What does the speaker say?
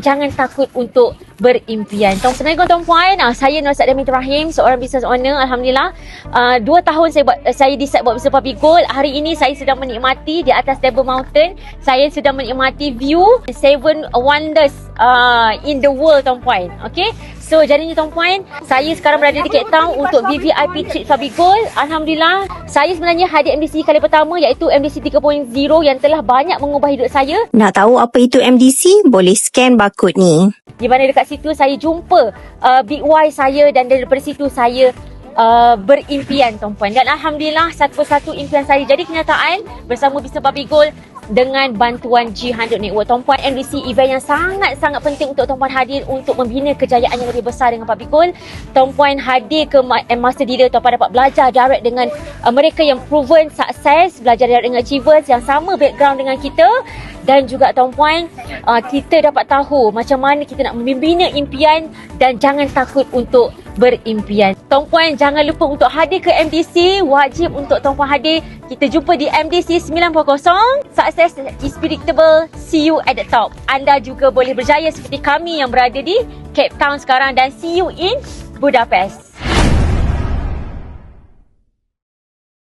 Jangan takut untuk berimpian. Assalamualaikum tuan-puan. Uh, saya Nur Saddam Rahim, seorang business owner. Alhamdulillah. Uh, dua tahun saya buat, uh, saya decide buat bisnes Puppy Gold. Hari ini saya sedang menikmati di atas Table Mountain. Saya sedang menikmati view Seven Wonders uh, in the world tuan-puan. Okay. So jadinya tuan-puan, saya sekarang berada di Cape Town untuk VVIP trip Puppy Gold. Alhamdulillah. Saya sebenarnya hadir MDC kali pertama iaitu MDC 3.0 yang telah banyak mengubah hidup saya. Nak tahu apa itu MDC? Boleh scan barcode ni. Di mana dekat situ saya jumpa uh, Big Y saya dan daripada situ saya uh, berimpian tuan-puan. Dan Alhamdulillah satu persatu impian saya jadi kenyataan bersama Bisnes Babi Gold dengan bantuan G100 Network. Tuan-puan MDC event yang sangat-sangat penting untuk tuan-puan hadir untuk membina kejayaan yang lebih besar dengan Babi Gold. Tuan-puan hadir ke eh, master dealer tuan-puan dapat belajar direct dengan uh, mereka yang proven sukses, belajar direct dengan achievers yang sama background dengan kita dan juga tuan-puan uh, kita dapat tahu macam mana kita nak membina impian dan jangan takut untuk berimpian. Tuan-puan jangan lupa untuk hadir ke MDC, wajib untuk tuan-puan hadir. Kita jumpa di MDC 90. Success is predictable. See you at the top. Anda juga boleh berjaya seperti kami yang berada di Cape Town sekarang dan see you in Budapest.